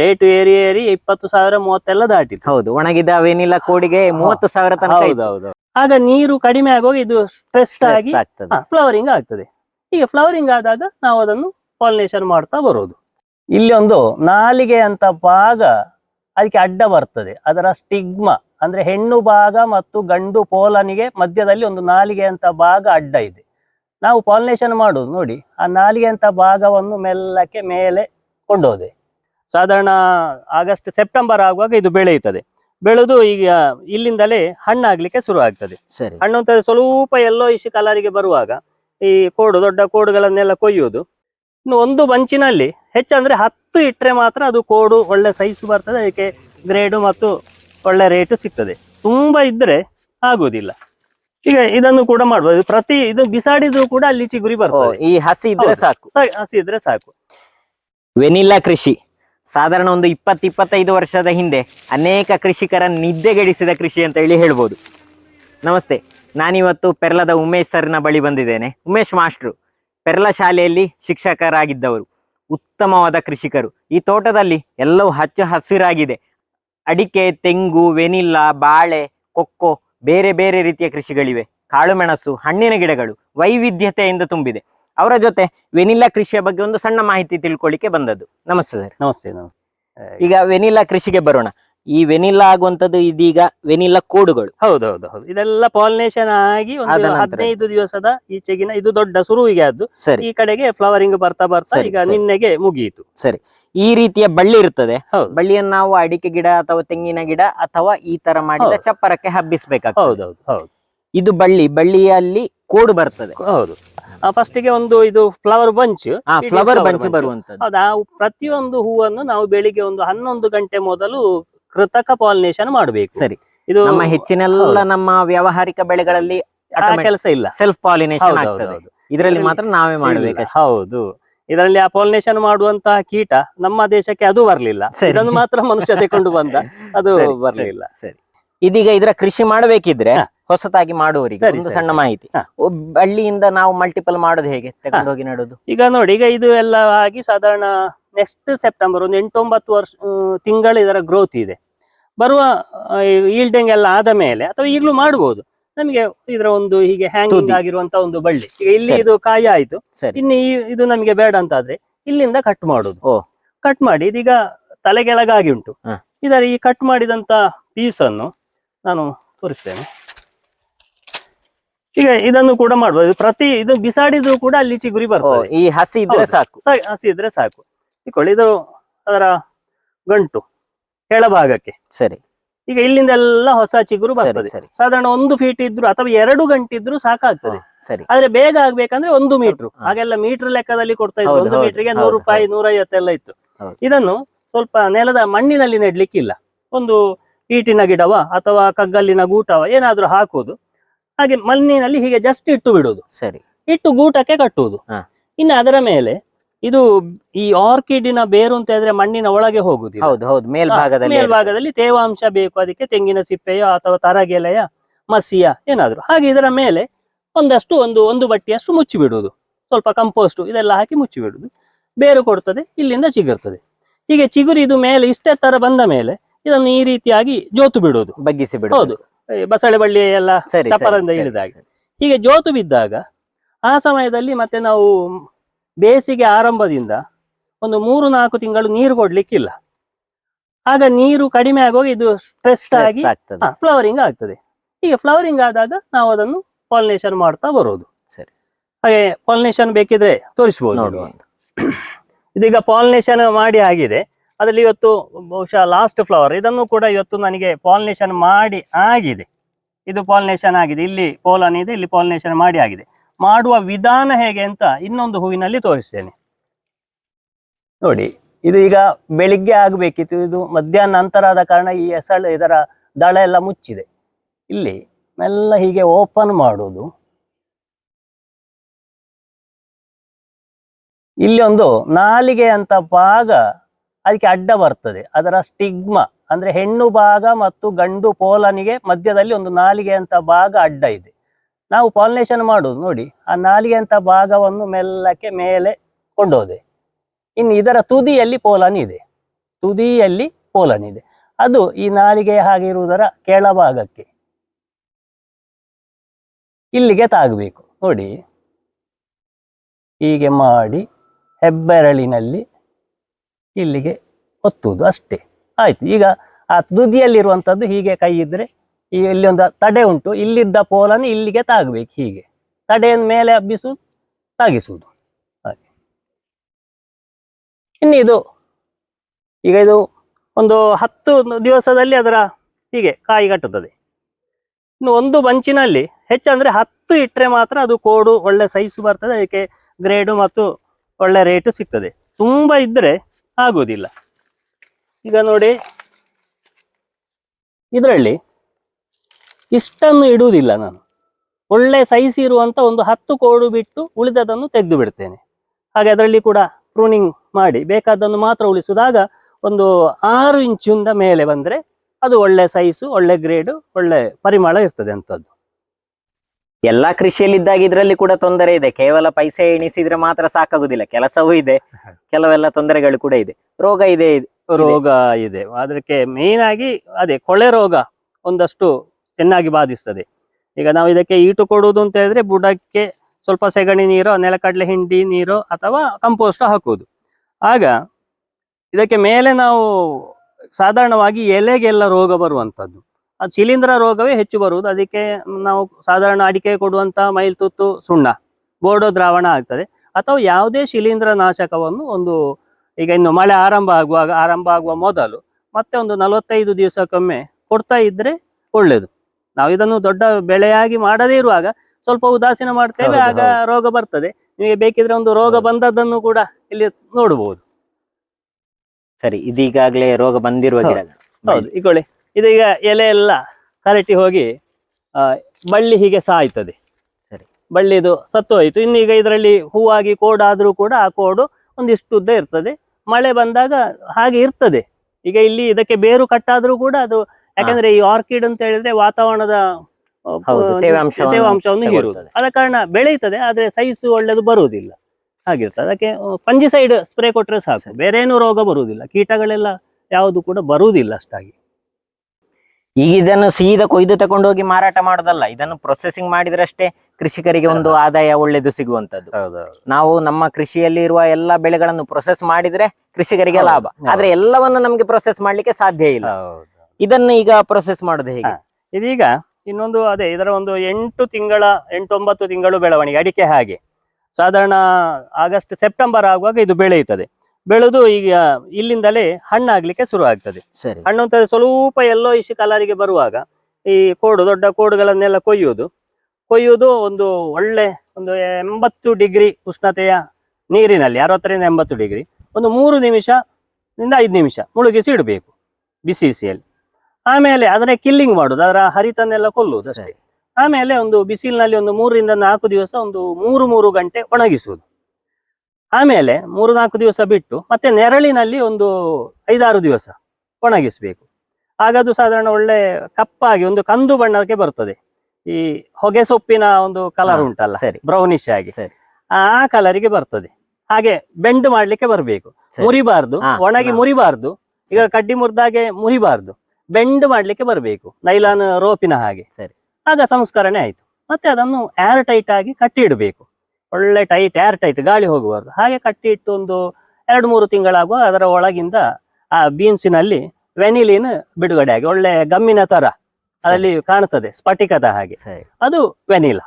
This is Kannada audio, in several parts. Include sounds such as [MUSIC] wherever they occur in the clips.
ರೇಟ್ ಏರಿ ಏರಿ ಇಪ್ಪತ್ತು ಸಾವಿರ ಮೂವತ್ತೆಲ್ಲ ದಾಟಿತ್ತು ಹೌದು ಒಣಗಿದ ವೆನಿಲಾ ಕೋಡಿಗೆ ಮೂವತ್ತು ಸಾವಿರ ತನಕ ಇತ್ತು. ಹೌದೌದು ಆಗ ನೀರು ಕಡಿಮೆ ಆಗುವಾಗ ಇದು ಸ್ಟ್ರೆಸ್ Stress ಆಗಿ ಆಗ್ತದೆ. ಫ್ಲವರಿಂಗ್ ಆಗ್ತದೆ. ಈಗ ಫ್ಲವರಿಂಗ್ ಆದಾಗ ನಾವು ಅದನ್ನು ಪಾಲಿನೇಷನ್ ಮಾಡ್ತಾ ಬರೋದು. ಇಲ್ಲಿ ಒಂದು ನಾಲಿಗೆ ಅಂತ ಭಾಗ ಅದಕ್ಕೆ ಅಡ್ಡ ಬರ್ತದೆ. ಅದರ ಸ್ಟಿಗ್ಮ ಅಂದ್ರೆ ಹೆಣ್ಣು ಭಾಗ ಮತ್ತು ಗಂಡು ಪೋಲನಿಗೆ ಮಧ್ಯದಲ್ಲಿ ಒಂದು ನಾಲಿಗೆ ಅಂತ ಭಾಗ ಅಡ್ಡ ಇದೆ. ನಾವು ಪಾಲಿನೇಷನ್ ಮಾಡೋದು ನೋಡಿ ಆ ನಾಲಿಗೆ ಅಂತ ಭಾಗವನ್ನು ಮೆಲ್ಲಕ್ಕೆ ಮೇಲೆ ಕೊಂಡೋದೆ. ಸಾಧಾರಣ ಆಗಸ್ಟ್ ಸೆಪ್ಟೆಂಬರ್ ಆಗುವಾಗ ಇದು ಬೆಳೆಯುತ್ತದೆ. ಬೆಳೆದು ಈಗ ಇಲ್ಲಿಂದಲೇ ಹಣ್ಣಾಗ್ಲಿಕ್ಕೆ ಶುರು ಆಗ್ತದೆ ಸರಿ. ಹಣ್ಣು ಅಂತ ಸ್ವಲ್ಪ ಎಲ್ಲೋ ಇಶ್ ಕಲರಿಗೆ ಬರುವಾಗ ಈ ಕೋಡು ದೊಡ್ಡ ಕೋಡುಗಳನ್ನೆಲ್ಲ ಕೊಯ್ಯುವುದು. ಇನ್ನು ಒಂದು ಬಂಚಿನಲ್ಲಿ ಹೆಚ್ಚಂದ್ರೆ ಹತ್ತು ಇಟ್ಟರೆ ಮಾತ್ರ ಅದು ಕೋಡು ಒಳ್ಳೆ ಸೈಜ್ ಬರ್ತದೆ ಅದಕ್ಕೆ ಗ್ರೇಡು ಮತ್ತು ಒಳ್ಳೆ ರೇಟು ಸಿಗ್ತದೆ. ತುಂಬಾ ಇದ್ರೆ ಆಗುದಿಲ್ಲ ಈಗ ಇದನ್ನು ಕೂಡ ಮಾಡ್ಬೋದು. ಪ್ರತಿ ಇದು ಬಿಸಾಡಿದ್ರು ಕೂಡ ಅಲ್ಲಿ ಚಿಗುರಿ ಬರ್ತದೆ. ಈ ಹಸಿ ಇದ್ರೆ ಸಾಕು. ಹಸಿ ಇದ್ರೆ ಸಾಕು. ವೆನಿಲ್ಲಾ ಕೃಷಿ. ಸಾಧಾರಣ ಒಂದು ಇಪ್ಪತ್ತು ಇಪ್ಪತ್ತೈದು ವರ್ಷದ ಹಿಂದೆ ಅನೇಕ ಕೃಷಿಕರ ನಿದ್ದೆಗೆಡಿಸಿದ ಕೃಷಿ ಅಂತ ಹೇಳಿ ಹೇಳ್ಬೋದು. ನಮಸ್ತೆ, ನಾನಿವತ್ತು ಪೆರ್ಲದ ಉಮೇಶ್ ಸರ್ನ ಬಳಿ ಬಂದಿದ್ದೇನೆ. ಉಮೇಶ್ ಮಾಸ್ಟ್ರು, ಪೆರ್ಲ ಶಾಲೆಯಲ್ಲಿ ಶಿಕ್ಷಕರಾಗಿದ್ದವರು, ಉತ್ತಮವಾದ ಕೃಷಿಕರು. ಈ ತೋಟದಲ್ಲಿ ಎಲ್ಲವೂ ಹಚ್ಚ ಹಸಿರಾಗಿದೆ. ಅಡಿಕೆ, ತೆಂಗು, ವೆನಿಲ್ಲಾ, ಬಾಳೆ, ಕೊಕ್ಕೋ, ಬೇರೆ ಬೇರೆ ರೀತಿಯ ಕೃಷಿಗಳಿವೆ. ಕಾಳುಮೆಣಸು, ಹಣ್ಣಿನ ಗಿಡಗಳು, ವೈವಿಧ್ಯತೆಯಿಂದ ತುಂಬಿದೆ. ಅವರ ಜೊತೆ ವೆನಿಲ್ಲಾ ಕೃಷಿಯ ಬಗ್ಗೆ ಒಂದು ಸಣ್ಣ ಮಾಹಿತಿ ತಿಳ್ಕೊಳ್ಳಿಕ್ಕೆ ಬಂದದ್ದು. ನಮಸ್ತೆ ಸರ್. ನಮಸ್ತೆ ನಮಸ್ತೆ. ಈಗ ವೆನಿಲ್ಲಾ ಕೃಷಿಗೆ ಬರೋಣ. ಈ ವೆನಿಲ್ಲಾ ಆಗುವಂತದ್ದು ಇದೀಗ ವೆನಿಲ್ಲಾ ಕೋಡುಗಳು. ಹೌದು ಹೌದು ಹೌದು. ಇದೆಲ್ಲ ಪಾಲಿನೇಷನ್ ಆಗಿ ಒಂದು. ಹದಿನೈದು ದಿವಸದ ಈಚೆಗಿನ ಇದು ದೊಡ್ಡ ಸುರುವಿಗೆ ಅದು ಸರಿ. ಈ ಕಡೆಗೆ ಫ್ಲವರಿಂಗ್ ಬರ್ತಾ ಬರ್ತಾ ಈಗ ನಿನ್ನೆಗೆ ಮುಗಿಯಿತು. ಸರಿ. ಈ ರೀತಿಯ ಬಳ್ಳಿ ಇರ್ತದೆ. ಹೌದು. ಬಳ್ಳಿಯನ್ನು ನಾವು ಅಡಿಕೆ ಗಿಡ ಅಥವಾ ತೆಂಗಿನ ಗಿಡ ಅಥವಾ ಈ ತರ ಮಾಡಿದ. ಚಪ್ಪರಕ್ಕೆ ಹಬ್ಬಿಸ್ಬೇಕಾಗ್ತದೆ. ಹೌದು ಹೌದು. ಇದು ಬಳ್ಳಿ. ಬಳ್ಳಿಯಲ್ಲಿ ಕೋಡು ಬರ್ತದೆ. ಹೌದು. ಫಸ್ಟಿಗೆ ಒಂದು ಇದು ಫ್ಲವರ್ ಬಂಚ್ ಫ್ಲವರ್ ಬಂಚ್. ಬರುವಂತದ್ದು ಹೌದಾ? ಪ್ರತಿಯೊಂದು ಹೂವನ್ನು ನಾವು ಬೆಳಿಗ್ಗೆ ಒಂದು ಹನ್ನೊಂದು ಗಂಟೆ ಮೊದಲು ಕೃತಕ ಪಾಲಿನೇಷನ್ ಮಾಡಬೇಕು. ಸರಿ. ಇದು ನಮ್ಮ ಹೆಚ್ಚಿನೆಲ್ಲ. ನಮ್ಮ ವ್ಯಾವಹಾರಿಕ ಬೆಳೆಗಳಲ್ಲಿ ಕೆಲಸ ಇಲ್ಲ. ಸೆಲ್ಫ್ ಪಾಲಿನೇಷನ್ ಆಗ್ತದೆ. ಇದರಲ್ಲಿ ಮಾತ್ರ ನಾವೇ ಮಾಡಬೇಕು ಹೌದು. ಇದರಲ್ಲಿ ಆ ಪಾಲಿನೇಷನ್ ಮಾಡುವಂತಹ ಕೀಟ ನಮ್ಮ ದೇಶಕ್ಕೆ ಅದು ಬರಲಿಲ್ಲ. ಇದನ್ನು ಮಾತ್ರ ಮನುಷ್ಯ ತೆಕೊಂಡು ಬಂದ. ಅದು ಬರಲಿಲ್ಲ. ಸರಿ, ಇದೀಗ ಇದರ ಕೃಷಿ ಮಾಡಬೇಕಿದ್ರೆ. ಹೊಸತಾಗಿ ಮಾಡುವವರಿಗೆ ಸರಿ, ಒಂದು ಸರಿ, ಸಣ್ಣ ಸರಿ. ಮಾಹಿತಿ ಹಾ. ಒ- ಬಳ್ಳಿಯಿಂದ ನಾವು ಮಲ್ಟಿಪಲ್ ಮಾಡೋದು ಹೇಗೆ ತಗೊಂಡೋಗಿ ನಡೋದು ಈಗ ನೋಡಿ ಈಗ ಇದು ಎಲ್ಲ ಆಗಿ ಸಾಧಾರಣ ನೆಕ್ಸ್ಟ್ ಸೆಪ್ಟೆಂಬರ್ ಒಂದು ಎಂಟೊಂಬತ್ತು ವರ್ಷ ತಿಂಗಳು ಇದರ ಗ್ರೋತ್ ಇದೆ ಬರುವ ಈಲ್ಡಿಂಗ್ ಎಲ್ಲ ಆದ ಮೇಲೆ ಅಥವಾ ಈಗಲೂ ಮಾಡಬಹುದು ನಮಗೆ ಇದರ ಒಂದು ಹೀಗೆ ಹ್ಯಾಂಗಿಂಗ್ ತುದಿ. ಆಗಿರುವಂತ ಒಂದು ಬಳ್ಳಿ ಈಗ ಇಲ್ಲಿ ಸರಿ. ಇದು ಕಾಯಿ ಆಯ್ತು ಸರಿ ಇನ್ನು ಈ ಇದು ನಮಗೆ ಬೇಡ ಅಂತ ಆದ್ರೆ ಇಲ್ಲಿಂದ ಕಟ್ ಮಾಡುದು ಓ. ಕಟ್ ಮಾಡಿ ಇದೀಗ ತಲೆಗೆಳಗಾಗಿ ಉಂಟು ಹ. ಇದರ ಈ ಕಟ್ ಮಾಡಿದಂತ ಪೀಸ್ ಅನ್ನು ನಾನು ತೋರಿಸ್ತೇನೆ ಈಗ ಇದನ್ನು ಕೂಡ ಮಾಡಬಹುದು ಪ್ರತಿ ಇದು ಬಿಸಾಡಿದ್ರು ಕೂಡ ಅಲ್ಲಿ ಚಿಗುರಿ ಬರ್ತದೆ. ಈ ಹಸಿ ಇದ್ರೆ ಸಾಕು. ಹಸಿ ಇದ್ರೆ ಸಾಕು. ಇಕೊಳ್ಳಿ ಇದು ಅದರ ಗಂಟು ಕೆಳಭಾಗಕ್ಕೆ. ಸರಿ. ಈಗ ಇಲ್ಲಿಂದ ಎಲ್ಲ ಹೊಸ ಚಿಗುರು ಬರ್ತದೆ. ಸಾಧಾರಣ ಒಂದು ಫೀಟ್ ಇದ್ರು ಅಥವಾ ಎರಡು ಗಂಟಿದ್ರು ಸಾಕಾಗ್ತದೆ. ಹಾ, ಸರಿ. ಆದ್ರೆ ಬೇಗ ಆಗ್ಬೇಕಂದ್ರೆ ಒಂದು ಮೀಟರ್. ಹಾಗೆಲ್ಲ ಮೀಟರ್ ಲೆಕ್ಕದಲ್ಲಿ ಕೊಡ್ತಾ ಇದ್ರು. ಒಂದು ಮೀಟರ್ಗೆ ನೂರು ರೂಪಾಯಿ ನೂರ ನೂರೈವತ್ತೆಲ್ಲ ಇತ್ತು. ಇದನ್ನು ಸ್ವಲ್ಪ ನೆಲದ ಮಣ್ಣಿನಲ್ಲಿ ನೆಡ್ಲಿಕ್ಕಿಲ್ಲ. ಒಂದು ಈಟಿನ ಗಿಡವ ಅಥವಾ ಕಗ್ಗಲ್ಲಿನ ಗೂಟವ ಏನಾದ್ರೂ ಹಾಕುವುದು ಹಾಗೆ ಮಣ್ಣಿನಲ್ಲಿ ಹೀಗೆ ಜಸ್ಟ್ ಇಟ್ಟು ಬಿಡುವುದು. ಸರಿ. ಇಟ್ಟು ಗೂಟಕ್ಕೆ ಕಟ್ಟುವುದು. ಹಾ. ಇನ್ನು ಅದರ ಮೇಲೆ ಇದು ಈ ಆರ್ಕಿಡಿನ ಬೇರು ಅಂತ ಹೇಳಿದ್ರೆ ಮಣ್ಣಿನ ಒಳಗೆ ಹೋಗುದು ಹೌದು ಹೌದು. ಮೇಲ್ಭಾಗದಲ್ಲಿ ಮೇಲ್ಭಾಗದಲ್ಲಿ ತೇವಾಂಶ ಬೇಕು. ಅದಕ್ಕೆ ತೆಂಗಿನ ಸಿಪ್ಪೆಯ ಅಥವಾ ತರಗೆಲೆಯ ಮಸಿಯ ಏನಾದ್ರು. ಹಾಗೆ ಇದರ ಮೇಲೆ ಒಂದಷ್ಟು ಒಂದು ಒಂದು ಬಟ್ಟಿಯಷ್ಟು ಮುಚ್ಚಿ ಬಿಡುವುದು. ಸ್ವಲ್ಪ ಕಂಪೋಸ್ಟ್ ಇದೆಲ್ಲ ಹಾಕಿ ಮುಚ್ಚಿ ಬಿಡುವುದು. ಬೇರು ಕೊಡ್ತದೆ ಇಲ್ಲಿಂದ ಚಿಗುರ್ತದೆ. ಹೀಗೆ ಚಿಗುರು ಇದು ಮೇಲೆ ಇಷ್ಟೇ ತರ ಬಂದ ಮೇಲೆ ಇದನ್ನು ಈ ರೀತಿಯಾಗಿ ಜೋತು ಬಿಡುವುದು. ಬಗ್ಗಿಸಿ ಬಿಡು ಹೌದು. ಈ ಬಸಳೆ ಬಳ್ಳಿ ಎಲ್ಲ ಸರಿ ಚಪ್ಪರದಿಂದ ಸರಿ, ಇಳಿದಾಗ. ಸರಿ, ಹೀಗೆ ಜೋತು ಬಿದ್ದಾಗ ಆ ಸಮಯದಲ್ಲಿ ಮತ್ತೆ ನಾವು ಬೇಸಿಗೆ ಆರಂಭದಿಂದ ಒಂದು ಮೂರು ನಾಲ್ಕು ತಿಂಗಳು ನೀರು ಕೊಡ್ಲಿಕ್ಕಿಲ್ಲ. ಆಗ ನೀರು ಕಡಿಮೆ ಆಗುವಾಗ ಇದು ಸ್ಟ್ರೆಸ್. ಆಗಿ ಆಗ್ತದೆ. ಫ್ಲವರಿಂಗ್ ಆಗ್ತದೆ. ಹೀಗೆ ಫ್ಲವರಿಂಗ್ ಆದಾಗ ನಾವು ಅದನ್ನು ಪಾಲಿನೇಷನ್ ಮಾಡ್ತಾ ಬರೋದು. ಸರಿ. ಹಾಗೆ ಪಾಲಿನೇಷನ್ ಬೇಕಿದ್ರೆ ತೋರಿಸ್ಬೋದು. ನೋಡುವ ಇದೀಗ ಪಾಲಿನೇಷನ್ ಮಾಡಿ ಆಗಿದೆ. ಅದರಲ್ಲಿ ಇವತ್ತು ಬಹುಶಃ ಲಾಸ್ಟ್ ಫ್ಲವರ್ ಇದನ್ನು ಕೂಡ ಇವತ್ತು ನನಗೆ ಪಾಲಿನೇಷನ್ ಮಾಡಿ ಆಗಿದೆ. ಇದು ಪಾಲಿನೇಷನ್ ಆಗಿದೆ. ಇಲ್ಲಿ ಪೋಲನ್ ಇದೆ, ಇಲ್ಲಿ ಪಾಲಿನೇಷನ್ ಮಾಡಿ ಆಗಿದೆ. ಮಾಡುವ ವಿಧಾನ ಹೇಗೆ ಅಂತ ಇನ್ನೊಂದು ಹೂವಿನಲ್ಲಿ ತೋರಿಸ್ತೇನೆ. ನೋಡಿ, ಇದು ಈಗ ಬೆಳಿಗ್ಗೆ ಆಗಬೇಕಿತ್ತು. ಇದು ಮಧ್ಯಾಹ್ನ ನಂತರ ಆದ ಕಾರಣ ಈ ಎಸಳು ಇದರ ದಳ ಎಲ್ಲ ಮುಚ್ಚಿದೆ. ಇಲ್ಲಿ ಮೆಲ್ಲ ಹೀಗೆ ಓಪನ್ ಮಾಡುವುದು. ಇಲ್ಲಿ ಒಂದು ನಾಲಿಗೆ ಅಂತ ಭಾಗ ಅದಕ್ಕೆ ಅಡ್ಡ ಬರ್ತದೆ. ಅದರ ಸ್ಟಿಗ್ಮ ಅಂದ್ರೆ ಹೆಣ್ಣು ಭಾಗ ಮತ್ತು ಗಂಡು ಪೋಲನಿಗೆ ಮಧ್ಯದಲ್ಲಿ ಒಂದು ನಾಲಿಗೆ ಅಂತ ಭಾಗ ಅಡ್ಡ ಇದೆ. ನಾವು ಪಾಲಿನೇಷನ್ ಮಾಡೋದು ನೋಡಿ. ಆ ನಾಲಿಗೆ ಅಂತ ಭಾಗವನ್ನು ಮೆಲ್ಲಕ್ಕೆ ಮೇಲೆ ಕೊಂಡೋದೆ. ಇನ್ನು ಇದರ ತುದಿಯಲ್ಲಿ ಪೋಲನ್ ಇದೆ. ತುದಿಯಲ್ಲಿ ಪೋಲನ್ ಇದೆ. ಅದು ಈ ನಾಲಿಗೆ ಹಾಗೆ ಇರುವುದರ ಕೆಳಭಾಗಕ್ಕೆ ಇಲ್ಲಿಗೆ ತಾಗಬೇಕು. ನೋಡಿ. ಹೀಗೆ ಮಾಡಿ ಹೆಬ್ಬೆರಳಿನಲ್ಲಿ ಇಲ್ಲಿಗೆ ಒತ್ತುವುದು ಅಷ್ಟೇ. ಆಯ್ತು, ಈಗ ಆ ತುದಿಯಲ್ಲಿರುವಂಥದ್ದು ಹೀಗೆ ಕೈ ಇದ್ರೆ ಈ ಇಲ್ಲಿ ಒಂದು ತಡೆ ಉಂಟು, ಇಲ್ಲಿದ್ದ ಪೋಲನ್ನು ಇಲ್ಲಿಗೆ ತಾಗಬೇಕು ಹೀಗೆ. ತಡೆಯನ್ನು ಮೇಲೆ ಹಬ್ಬಿಸುವುದು ತಾಗಿಸುವುದು. ಹಾಗೆ. ಇನ್ನು ಇದು, ಈಗ ಇದು ಒಂದು ಹತ್ತು ದಿವಸದಲ್ಲಿ ಅದರ ಹೀಗೆ ಕಾಯಿ ಕಟ್ಟುತ್ತದೆ. ಇನ್ನು ಒಂದು ಬಂಚಿನಲ್ಲಿ ಹೆಚ್ಚಂದ್ರೆ ಹತ್ತು ಇಟ್ಟರೆ ಮಾತ್ರ ಅದು ಕೋಡು ಒಳ್ಳೆ ಸೈಜು ಬರ್ತದೆ, ಅದಕ್ಕೆ ಗ್ರೇಡು ಮತ್ತು ಒಳ್ಳೆ ರೇಟು ಸಿಗ್ತದೆ. ತುಂಬ ಇದ್ದರೆ ಆಗುವುದಿಲ್ಲ. ಈಗ ನೋಡಿ, ಇದರಲ್ಲಿ ಇಷ್ಟನ್ನು ಇಡುವುದಿಲ್ಲ ನಾನು. ಒಳ್ಳೆ ಸೈಜ್ ಇರುವಂತ ಒಂದು ಹತ್ತು ಕೋಡು ಬಿಟ್ಟು ಉಳಿದದನ್ನು ತೆಗೆದು ಬಿಡ್ತೇನೆ. ಹಾಗೆ ಅದರಲ್ಲಿ ಕೂಡ ಪ್ರೂನಿಂಗ್ ಮಾಡಿ ಬೇಕಾದನ್ನು ಮಾತ್ರ ಉಳಿಸಿದಾಗ ಒಂದು ಆರು ಇಂಚಿಂದ ಮೇಲೆ ಬಂದ್ರೆ ಅದು ಒಳ್ಳೆ ಸೈಜು ಒಳ್ಳೆ ಗ್ರೇಡು ಒಳ್ಳೆ ಪರಿಮಳ ಇರ್ತದೆ ಅಂತದ್ದು ಎಲ್ಲಾ ಕೃಷಿಯಲ್ಲಿದ್ದಾಗ ಇದರಲ್ಲಿ ಕೂಡ ತೊಂದರೆ ಇದೆ. ಕೇವಲ ಪೈಸೆ ಎಣಿಸಿದ್ರೆ ಮಾತ್ರ ಸಾಕಾಗುದಿಲ್ಲ. ಕೆಲಸವೂ ಇದೆ. ಕೆಲವೆಲ್ಲ ತೊಂದರೆಗಳು ಕೂಡ ಇದೆ. ರೋಗ ಇದೆ ರೋಗ ಇದೆ. ಅದಕ್ಕೆ ಮೇನ್ ಆಗಿ ಅದೇ ಕೊಳೆ ರೋಗ ಒಂದಷ್ಟು ಚೆನ್ನಾಗಿ ಬಾಧಿಸ್ತದೆ. ಈಗ ನಾವು ಇದಕ್ಕೆ ಈಟು ಕೊಡುವುದು ಅಂತ ಹೇಳಿದ್ರೆ ಬುಡಕ್ಕೆ ಸ್ವಲ್ಪ ಸೆಗಣಿ ನೀರು, ನೆಲಕಡಲೆ ಹಿಂಡಿ ನೀರು ಅಥವಾ ಕಂಪೋಸ್ಟ್ ಹಾಕುವುದು. ಆಗ ಇದಕ್ಕೆ ಮೇಲೆ ನಾವು ಸಾಧಾರಣವಾಗಿ ಎಲೆಗೆಲ್ಲ ರೋಗ ಬರುವಂಥದ್ದು. ಅದು ಶಿಲೀಂಧ್ರ ರೋಗವೇ ಹೆಚ್ಚು ಬರುವುದು. ಅದಕ್ಕೆ ನಾವು ಸಾಧಾರಣ ಅಡಿಕೆ ಕೊಡುವಂತ ಮೈಲ್ತುತ್ತು ಸುಣ್ಣ ಬೋರ್ಡೋ ದ್ರಾವಣ ಆಗ್ತದೆ. ಅಥವಾ ಯಾವುದೇ ಶಿಲೀಂಧ್ರ ನಾಶಕವನ್ನು ಒಂದು ಈಗ ಇನ್ನು ಮಳೆ ಆರಂಭ ಆಗುವಾಗ ಆರಂಭ ಆಗುವ ಮೊದಲು ಮತ್ತೆ ಒಂದು ನಲವತ್ತೈದು ದಿವಸಕ್ಕೊಮ್ಮೆ ಕೊಡ್ತಾ ಇದ್ರೆ ಒಳ್ಳೇದು. ನಾವು ಇದನ್ನು ದೊಡ್ಡ ಬೆಳೆಯಾಗಿ ಮಾಡದೇ ಇರುವಾಗ ಸ್ವಲ್ಪ ಉದಾಸೀನ ಮಾಡ್ತೇವೆ ಆಗ ರೋಗ ಬರ್ತದೆ. ನಿಮಗೆ ಬೇಕಿದ್ರೆ ಒಂದು ರೋಗ. ಬಂದದ್ದನ್ನು ಕೂಡ ಇಲ್ಲಿ ನೋಡಬಹುದು ಸರಿ ಇದೀಗಾಗಲೇ ರೋಗ ಬಂದಿರುವ. ಗಿಡಗಳು. ಹೌದು ಇಕೊಳ್ಳಿ ಇದೀಗ ಎಲೆ ಎಲ್ಲ ಕರಟಿ ಹೋಗಿ ಬಳ್ಳಿ ಹೀಗೆ ಸಾಯ್ತದೆ. ಸರಿ. ಬಳ್ಳಿದು ಸತ್ತು ಹೋಯ್ತು. ಇನ್ನು ಈಗ ಇದರಲ್ಲಿ ಹೂವಾಗಿ ಕೋಡಾದರೂ ಕೂಡ ಆ ಕೋಡು ಒಂದಿಷ್ಟು ಉದ್ದ ಇರ್ತದೆ. ಮಳೆ ಬಂದಾಗ ಹಾಗೆ ಇರ್ತದೆ. ಈಗ ಇಲ್ಲಿ ಇದಕ್ಕೆ ಬೇರು ಕಟ್ಟಾದ್ರೂ ಕೂಡ ಅದು ಯಾಕಂದ್ರೆ ಈ ಆರ್ಕಿಡ್ ಅಂತ ಹೇಳಿದ್ರೆ ವಾತಾವರಣದ ತೇವಾಂಶವನ್ನು ತಗೊಳ್ತದೆ. ಆದ ಕಾರಣ ಬೆಳೆಯುತ್ತದೆ ಆದ್ರೆ ಸೈಜ್ ಒಳ್ಳೇದು ಬರುವುದಿಲ್ಲ. ಹಾಗಿರ್ತದೆ ಅದಕ್ಕೆ ಪಂಜಿಸೈಡ್ ಸ್ಪ್ರೇ ಕೊಟ್ಟರೆ ಸಾಕು. ಬೇರೆ ಏನು ರೋಗ ಬರುವುದಿಲ್ಲ. ಕೀಟಗಳೆಲ್ಲ ಯಾವುದು ಕೂಡ ಬರುವುದಿಲ್ಲ ಅಷ್ಟಾಗಿ. ಈಗ ಇದನ್ನು ಸೀದಾ ಕೊಯ್ದು ತಗೊಂಡೋಗಿ ಮಾರಾಟ ಮಾಡೋದಲ್ಲ ಇದನ್ನು ಪ್ರೊಸೆಸಿಂಗ್ ಮಾಡಿದ್ರಷ್ಟೇ ಕೃಷಿಕರಿಗೆ ಒಂದು ಆದಾಯ ಒಳ್ಳೇದು ಸಿಗುವಂತದ್ದು. ನಾವು ನಮ್ಮ ಕೃಷಿಯಲ್ಲಿ ಇರುವ ಎಲ್ಲಾ ಬೆಳೆಗಳನ್ನು ಪ್ರೊಸೆಸ್ ಮಾಡಿದ್ರೆ ಕೃಷಿಕರಿಗೆ ಲಾಭ. ಆದ್ರೆ ಎಲ್ಲವನ್ನು ನಮಗೆ ಪ್ರೊಸೆಸ್ ಮಾಡ್ಲಿಕ್ಕೆ ಸಾಧ್ಯ ಇಲ್ಲ. ಇದನ್ನು ಈಗ ಪ್ರೊಸೆಸ್ ಮಾಡೋದು ಹೇಗೆ? ಇದೀಗ ಇನ್ನೊಂದು ಅದೇ ಇದರ ಒಂದು ಎಂಟು ತಿಂಗಳ ಎಂಟೊಂಬತ್ತು ತಿಂಗಳು ಬೆಳವಣಿಗೆ ಅಡಿಕೆ ಹಾಗೆ. ಸಾಧಾರಣ ಆಗಸ್ಟ್ ಸೆಪ್ಟೆಂಬರ್ ಆಗುವಾಗ ಇದು ಬೆಳೆಯುತ್ತದೆ. ಬೆಳೆದು ಈಗ ಇಲ್ಲಿಂದಲೇ ಹಣ್ಣಾಗ್ಲಿಕ್ಕೆ ಶುರು ಆಗ್ತದೆ. ಸರಿ. ಹಣ್ಣು ಅಂತ ಸ್ವಲ್ಪ ಎಲ್ಲೋ ಇಶಿ ಕಲರಿಗೆ ಬರುವಾಗ ಈ ಕೋಡು ದೊಡ್ಡ ಕೋಡುಗಳನ್ನೆಲ್ಲ ಕೊಯ್ಯುವುದು. ಕೊಯ್ಯುವುದು ಒಂದು ಒಳ್ಳೆ ಒಂದು ಎಂಬತ್ತು ಡಿಗ್ರಿ ಉಷ್ಣತೆಯ ನೀರಿನಲ್ಲಿ ಅರವತ್ತರಿಂದ ಎಂಬತ್ತು ಡಿಗ್ರಿ. ಒಂದು ಮೂರು ನಿಮಿಷದಿಂದ ಐದು ನಿಮಿಷ ಮುಳುಗಿಸಿ ಇಡಬೇಕು ಬಿಸಿ ಬಿಸಿಯಲ್ಲಿ ಆಮೇಲೆ ಅದನ್ನೇ ಕಿಲ್ಲಿಂಗ್ ಮಾಡುದು ಅದರ ಹರಿತನ್ನೆಲ್ಲ ಕೊಲ್ಲುವುದು ಅಷ್ಟೇ ಆಮೇಲೆ ಒಂದು ಬಿಸಿಲಿನಲ್ಲಿ ಒಂದು ಮೂರರಿಂದ ನಾಲ್ಕು ದಿವಸ ಒಂದು ಮೂರು ಮೂರು ಗಂಟೆ ಒಣಗಿಸುವುದು. ಆಮೇಲೆ ಮೂರು ನಾಲ್ಕು ದಿವಸ ಬಿಟ್ಟು ಮತ್ತೆ ನೆರಳಿನಲ್ಲಿ ಒಂದು ಐದಾರು ದಿವಸ ಒಣಗಿಸಬೇಕು. ಆಗ ಅದು ಸಾಧಾರಣ ಒಳ್ಳೆ ಕಪ್ಪಾಗಿ ಒಂದು ಕಂದು ಬಣ್ಣಕ್ಕೆ ಬರ್ತದೆ. ಈ ಹೊಗೆ ಸೊಪ್ಪಿನ ಒಂದು ಕಲರ್ ಉಂಟಲ್ಲ ಸರಿ. ಬ್ರೌನಿಶ್ ಆಗಿ. ಸರಿ. ಆ ಕಲರಿಗೆ ಬರ್ತದೆ. ಹಾಗೆ ಬೆಂಡ್ ಮಾಡ್ಲಿಕ್ಕೆ ಬರಬೇಕು. ಮುರಿಬಾರ್ದು ಒಣಗಿ ಮುರಿಬಾರ್ದು. ಈಗ ಕಡ್ಡಿ ಮುರಿದಾಗೆ ಮುರಿಬಾರ್ದು. ಬೆಂಡ್ ಮಾಡ್ಲಿಕ್ಕೆ ಬರಬೇಕು ನೈಲಾನ್ ರೋಪಿನ ಹಾಗೆ. ಸರಿ. ಆಗ ಸಂಸ್ಕರಣೆ ಆಯ್ತು. ಮತ್ತೆ ಅದನ್ನು ಏರ್ ಟೈಟ್ ಆಗಿ ಕಟ್ಟಿ ಇಡಬೇಕು ಒಳ್ಳೆ ಟೈಟ್ ಏರ್ ಟೈಟ್ ಗಾಳಿ ಹೋಗಬಾರ್ದು ಹಾಗೆ ಕಟ್ಟಿ ಇಟ್ಟು ಒಂದು ಎರಡು ಮೂರು ತಿಂಗಳಾಗುವ ಅದರ ಒಳಗಿಂದ ಆ ಬೀನ್ಸಿನಲ್ಲಿ ವೆನಿಲಿನ್ ಬಿಡುಗಡೆ ಆಗಿ ಒಳ್ಳೆ ಗಮ್ಮಿನ ತರ ಅದರಲ್ಲಿ ಕಾಣ್ತದೆ ಸ್ಫಟಿಕದ ಹಾಗೆ. ಅದು ವೆನಿಲಾ.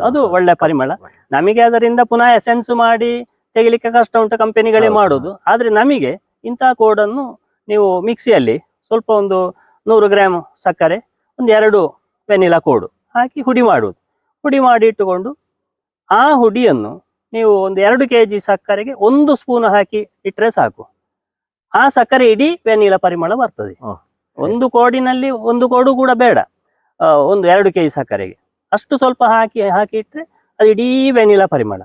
ಅದು. ಒಳ್ಳೆ ಪರಿಮಳ. ನಮಗೆ ಅದರಿಂದ ಪುನಃ ಎಸೆನ್ಸ್ ಮಾಡಿ ತೆಗಿಲಿಕ್ಕೆ ಕಷ್ಟ ಉಂಟು ಕಂಪೆನಿಗಳೇ ಮಾಡುದು. ಮಾಡೋದು ಆದ್ರೆ ನಮಗೆ ಇಂತಹ ಕೋಡನ್ನು ನೀವು ಮಿಕ್ಸಿಯಲ್ಲಿ ಸ್ವಲ್ಪ ಒಂದು ನೂರು ಗ್ರಾಮ್ ಸಕ್ಕರೆ ಒಂದು ಎರಡು ವೆನಿಲಾ ಕೋಡು ಹಾಕಿ ಹುಡಿ ಮಾಡುವುದು ಹುಡಿ ಮಾಡಿ ಇಟ್ಟುಕೊಂಡು ಆ ಹುಡಿಯನ್ನು ನೀವು ಒಂದು ಎರಡು ಕೆ ಜಿ ಸಕ್ಕರೆಗೆ ಒಂದು ಸ್ಪೂನ್ ಹಾಕಿ ಇಟ್ಟರೆ ಸಾಕು. ಆ ಸಕ್ಕರೆ ಇಡೀ ವೆನಿಲ ಪರಿಮಳ ಬರ್ತದೆ. ಒಂದು ಕೋಡಿನಲ್ಲಿ ಒಂದು ಕೋಡು ಕೂಡ ಬೇಡ. ಒಂದು ಎರಡು ಕೆ ಜಿ ಸಕ್ಕರೆಗೆ. ಅಷ್ಟು ಸ್ವಲ್ಪ ಹಾಕಿ ಹಾಕಿ ಇಟ್ಟರೆ ಅದು ಇಡೀ ವೆನಿಲ ಪರಿಮಳ.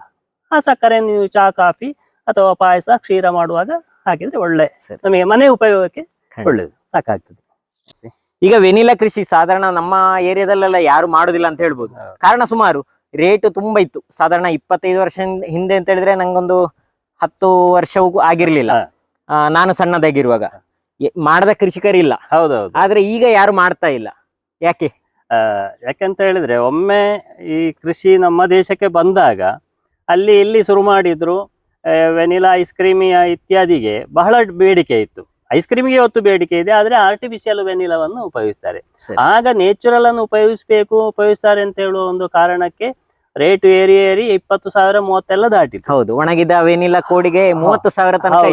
ಆ ಸಕ್ಕರೆ ನೀವು ಚಹಾ ಕಾಫಿ ಅಥವಾ ಪಾಯಸ ಕ್ಷೀರ ಮಾಡುವಾಗ ಹಾಕಿದ್ರೆ ಒಳ್ಳೆ. ನಮಗೆ ಮನೆ ಉಪಯೋಗಕ್ಕೆ ಒಳ್ಳೆಯದು ಒಳ್ಳೇದು. ಸಾಕಾಗ್ತದೆ. ಈಗ ವೆನಿಲಾ ಕೃಷಿ ಸಾಧಾರಣ ನಮ್ಮ ಏರಿಯಾದಲ್ಲೆಲ್ಲ ಯಾರು ಮಾಡುದಿಲ್ಲ ಅಂತ ಹೇಳ್ಬೋದು. ಕಾರಣ ಸುಮಾರು ರೇಟ್ ತುಂಬಾ ಇತ್ತು. ಸಾಧಾರಣ ಇಪ್ಪತ್ತೈದು ವರ್ಷ ಹಿಂದೆ ಅಂತ ಹೇಳಿದ್ರೆ ನಂಗೊಂದು ಹತ್ತು ವರ್ಷವೂ ಆಗಿರ್ಲಿಲ್ಲ. ನಾನು ಸಣ್ಣದಾಗಿರುವಾಗ. ಮಾಡದ ಕೃಷಿಕರಿಲ್ಲ ಹೌದೌದು. ಆದ್ರೆ ಈಗ ಯಾರು ಮಾಡ್ತಾ ಇಲ್ಲ. ಯಾಕೆ? ಯಾಕಂತ ಹೇಳಿದ್ರೆ ಒಮ್ಮೆ ಈ ಕೃಷಿ ನಮ್ಮ ದೇಶಕ್ಕೆ ಬಂದಾಗ ಅಲ್ಲಿ ಇಲ್ಲಿ ಶುರು ಮಾಡಿದ್ರು ವೆನಿಲಾ ಐಸ್ ಕ್ರೀಮಿಯ ಇತ್ಯಾದಿಗೆ ಬಹಳ ಬೇಡಿಕೆ ಇತ್ತು. ಐಸ್ ಕ್ರೀಮ್ಗೆ ಇವತ್ತು ಬೇಡಿಕೆ ಇದೆ ಆದ್ರೆ ಆರ್ಟಿಫಿಷಿಯಲ್ ವೆನಿಲಾವನ್ನು ಉಪಯೋಗಿಸ್ತಾರೆ. ಆಗ ನೇಚುರಲ್ ಅನ್ನು ಉಪಯೋಗಿಸ್ಬೇಕು ಉಪಯೋಗಿಸ್ತಾರೆ ಅಂತ ಹೇಳುವ ಒಂದು ಕಾರಣಕ್ಕೆ ರೇಟ್ ಏರಿ ಏರಿ ಇಪ್ಪತ್ತು ಸಾವಿರ ಮೂವತ್ತೆಲ್ಲ ದಾಟಿತ್ತು ಹೌದು ಒಣಗಿದ ವೆನಿಲಾ ಕೋಡಿಗೆ ಮೂವತ್ತು ಸಾವಿರ ತನಕ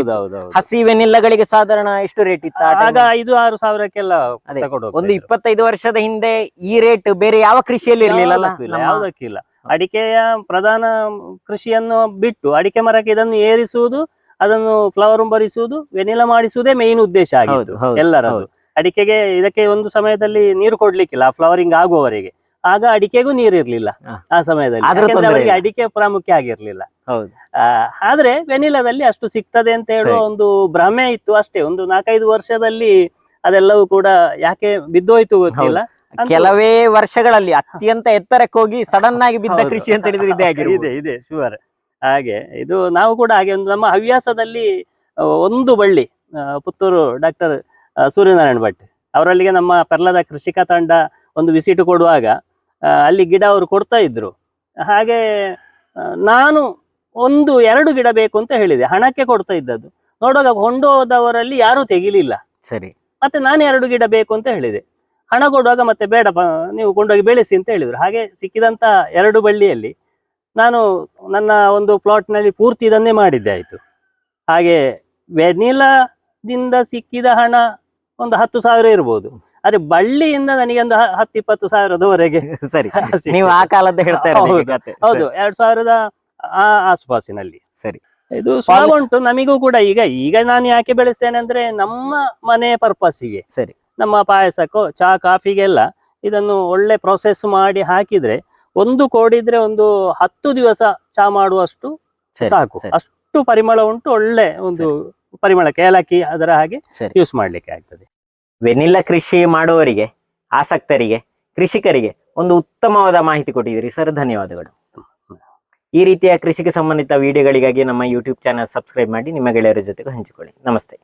ಹಸಿ ವೆನಿಲ್ಲಗಳಿಗೆ ಸಾಧಾರಣ ಎಷ್ಟು ರೇಟ್ ಇತ್ತು ಆಗ? ಐದು ಆರು ಸಾವಿರಕ್ಕೆಲ್ಲ ಒಂದು. ಇಪ್ಪತ್ತೈದು ವರ್ಷದ ಹಿಂದೆ ಈ ರೇಟ್ ಬೇರೆ ಯಾವ ಕೃಷಿಯಲ್ಲಿ ಇರಲಿಲ್ಲ ಯಾವುದಕ್ಕಿಲ್ಲ ಅಡಿಕೆಯ ಪ್ರಧಾನ ಕೃಷಿಯನ್ನು ಬಿಟ್ಟು ಅಡಿಕೆ ಮರಕ್ಕೆ ಇದನ್ನು ಏರಿಸುವುದು ಅದನ್ನು ಫ್ಲವರ್ ಬರಿಸುವುದು ವೆನಿಲಾ ಮಾಡಿಸುವುದೇ ಮೇನ್ ಉದ್ದೇಶ ಆಗಿತ್ತು ಹೌದು ಅಡಿಕೆಗೆ ಇದಕ್ಕೆ ಒಂದು ಸಮಯದಲ್ಲಿ ನೀರು ಕೊಡ್ಲಿಕ್ಕಿಲ್ಲ ಫ್ಲವರಿಂಗ್ ಆಗುವವರೆಗೆ. ಆಗ ಅಡಿಕೆಗೂ ನೀರಿರ್ಲಿಲ್ಲ ಇರಲಿಲ್ಲ ಆ ಸಮಯದಲ್ಲಿ. ಅವರಿಗೆ ಅಡಿಕೆ ಪ್ರಾಮುಖ್ಯ ಆಗಿರ್ಲಿಲ್ಲ. ಆದ್ರೆ ವೆನಿಲಾದಲ್ಲಿ ಅಷ್ಟು ಸಿಗ್ತದೆ ಅಂತ ಹೇಳುವ ಒಂದು ಭ್ರಮೆ ಇತ್ತು ಅಷ್ಟೇ. ಒಂದು ನಾಲ್ಕೈದು ವರ್ಷದಲ್ಲಿ ಅದೆಲ್ಲವೂ ಕೂಡ ಯಾಕೆ ಬಿದ್ದೋಯ್ತು ಗೊತ್ತಿಲ್ಲ. ಕೆಲವೇ ವರ್ಷಗಳಲ್ಲಿ ಅತ್ಯಂತ ಎತ್ತರಕ್ಕೆ ಹೋಗಿ ಸಡನ್ ಆಗಿ ಬಿದ್ದ ಕೃಷಿ ಅಂತ ಹೇಳಿದ್ರೆ ಇದೇ ಆಗಿದೆ [LAUGHS] ಇದೆ ಇದೆ ಶುವರ್ ಹಾಗೆ. ಇದು ನಾವು ಕೂಡ ಹಾಗೆ ಒಂದು ನಮ್ಮ ಹವ್ಯಾಸದಲ್ಲಿ ಒಂದು ಬಳ್ಳಿ ಪುತ್ತೂರು ಡಾಕ್ಟರ್ ಸೂರ್ಯನಾರಾಯಣ ಭಟ್. ಅವರಲ್ಲಿಗೆ ನಮ್ಮ ಪೆರ್ಲದ ಕೃಷಿಕ ತಂಡ ಒಂದು ವಿಸಿಟ್ ಕೊಡುವಾಗ ಅಲ್ಲಿ ಗಿಡ ಅವರು ಕೊಡ್ತಾ ಇದ್ರು. ಹಾಗೆ ನಾನು ಒಂದು ಎರಡು ಗಿಡ ಬೇಕು ಅಂತ ಹೇಳಿದೆ. ಹಣಕ್ಕೆ ಕೊಡ್ತಾ ಇದ್ದದ್ದು. ನೋಡುವಾಗ ಹೊಂಡೋದವರಲ್ಲಿ ಯಾರೂ ತೆಗಿಲಿಲ್ಲ. ಸರಿ. ಮತ್ತೆ ನಾನು ಎರಡು ಗಿಡ ಬೇಕು ಅಂತ ಹೇಳಿದೆ. ಹಣ ಕೊಡುವಾಗ ಮತ್ತೆ ಬೇಡಪ್ಪ ನೀವು ಕೊಂಡೋಗಿ ಬೆಳೆಸಿ ಅಂತ ಹೇಳಿದ್ರು. ಹಾಗೆ ಸಿಕ್ಕಿದಂತ ಎರಡು ಬಳ್ಳಿಯಲ್ಲಿ ನಾನು ನನ್ನ ಒಂದು ಪ್ಲಾಟ್ನಲ್ಲಿ ಪೂರ್ತಿ ಇದನ್ನೇ ಮಾಡಿದ್ದೆ ಆಯ್ತು. ಹಾಗೆ ವೆನಿಲಾದಿಂದ ಸಿಕ್ಕಿದ ಹಣ ಒಂದು ಹತ್ತು ಸಾವಿರ ಇರ್ಬೋದು. ಅದೇ ಬಳ್ಳಿಯಿಂದ ನನಗೆ ಒಂದು ಹತ್ತು ಇಪ್ಪತ್ತು ಸಾವಿರದವರೆಗೆ. [LAUGHS] ಸರಿ. [LAUGHS] ನೀವು ಆ ಕಾಲದ ಹೇಳ್ತಾ ಹೌದು, ಎರಡು ಹೌದು ಎರಡ್ ಸಾವಿರದ ಆ ಆಸುಪಾಸಿನಲ್ಲಿ. ಸರಿ. ಇದು ಸುಲಭ ಉಂಟು ನಮಿಗೂ ಕೂಡ ಈಗ ಈಗ ನಾನು ಯಾಕೆ ಬೆಳೆಸ್ತೇನೆ ಅಂದ್ರೆ ನಮ್ಮ ಮನೆ ಪರ್ಪಸ್ಸಿಗೆ. ಸರಿ. ನಮ್ಮ ಪಾಯಸಕ್ಕೋ ಚಾ ಕಾಫಿಗೆಲ್ಲ ಇದನ್ನು ಒಳ್ಳೆ ಪ್ರೊಸೆಸ್ ಮಾಡಿ ಹಾಕಿದ್ರೆ ಒಂದು ಕೋಡಿದ್ರೆ ಒಂದು ಹತ್ತು ದಿವಸ ಚಾ ಮಾಡುವಷ್ಟು ಸಾಕು. ಅಷ್ಟು ಪರಿಮಳ ಉಂಟು ಒಳ್ಳೆ ಒಂದು ಪರಿಮಳಕ್ಕೆ ಏಲಕ್ಕಿ ಅದರ ಹಾಗೆ ಯೂಸ್ ಮಾಡ್ಲಿಕ್ಕೆ ಆಗ್ತದೆ. ವೆನಿಲ್ಲಾ ಕೃಷಿ ಮಾಡುವವರಿಗೆ ಆಸಕ್ತರಿಗೆ ಕೃಷಿಕರಿಗೆ ಒಂದು ಉತ್ತಮವಾದ ಮಾಹಿತಿ ಕೊಟ್ಟಿದ್ದೀರಿ. ಸರ್ ಧನ್ಯವಾದಗಳು. ಈ ರೀತಿಯ ಕೃಷಿಗೆ ಸಂಬಂಧಿತ ವಿಡಿಯೋಗಳಿಗಾಗಿ ನಮ್ಮ ಯೂಟ್ಯೂಬ್ ಚಾನಲ್ ಸಬ್ಸ್ಕ್ರೈಬ್ ಮಾಡಿ ನಿಮ್ಮ ಗೆಳೆಯರ ಜೊತೆಗೂ ಹಂಚಿಕೊಳ್ಳಿ. ನಮಸ್ತೆ.